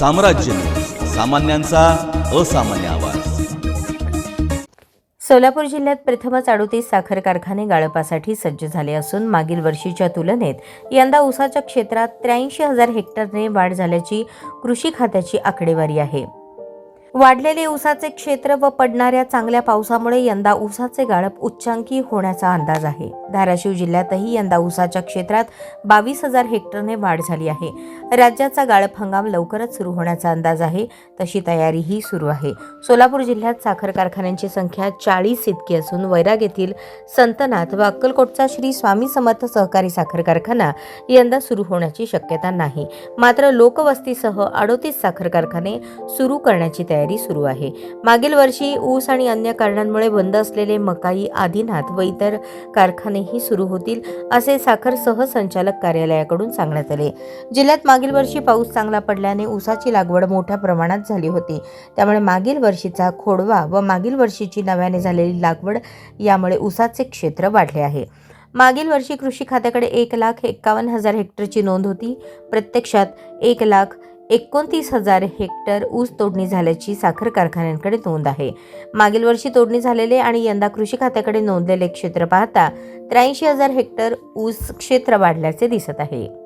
साम्राज्य. सामान्यांचा असामान्य आवाज. सोलापूर जिल्ह्यात प्रथमच अडोतीस साखर कारखाने गाळपासाठी सज्ज झाले असून मागील वर्षीच्या तुलनेत यंदा ऊसाच्या क्षेत्रात त्र्याऐंशी हजार हेक्टरने वाढ झाल्याची कृषी खात्याची आकडेवारी आहे. वाढलेले ऊसाचे क्षेत्र व पडणाऱ्या चांगल्या पावसामुळे यंदा ऊसाचे गाळप उच्चांकी होण्याचा अंदाज आहे. धाराशिव जिल्ह्यातही यंदा ऊसाच्या क्षेत्रात बावीस हजार हेक्टरने वाढ झाली आहे. राज्याचा गाळप हंगाम लवकरच सुरू होण्याचा अंदाज आहे. तशी तयारीही सुरू आहे. सोलापूर जिल्ह्यात साखर कारखान्यांची संख्या चाळीस इतकी असून वैराग येथील संतनाथ व अक्कलकोटचा श्री स्वामी समर्थ सहकारी साखर कारखाना यंदा सुरू होण्याची शक्यता नाही. मात्र लोकवस्तीसह अडोतीस साखर कारखाने सुरू करण्याची तयारी तयारी सुरू आहे. मागील वर्षी ऊस आणि अन्य कारणांमुळे बंद असलेले मकाई आदिनाथ व इतर कारखानेही सुरू होतील असे साखर सहसंचालक कार्यालयाकडून सांगण्यात आले. जिल्ह्यात मागील वर्षी पाऊस चांगला पडल्याने ऊसाची लागवड मोठ्या प्रमाणात झाली होती. त्यामुळे मागील वर्षीचा खोडवा व मागील वर्षीची नव्याने झालेली लागवड यामुळे ऊसाचे क्षेत्र वाढले आहे. मागील वर्षी कृषी खात्याकडे एक लाख एक्कावन्न हजार हेक्टरची नोंद होती. प्रत्यक्षात एक लाख एकोणतीस हजार हेक्टर ऊस तोडणी झाल्याची साखर कारखान्यांकडे नोंद आहे. मागील वर्षी तोडणी झालेले आणि यंदा कृषी खात्याकडे नोंदलेले क्षेत्र पाहता त्र्याऐंशी हजार हेक्टर ऊस क्षेत्र वाढल्याचे दिसत आहे.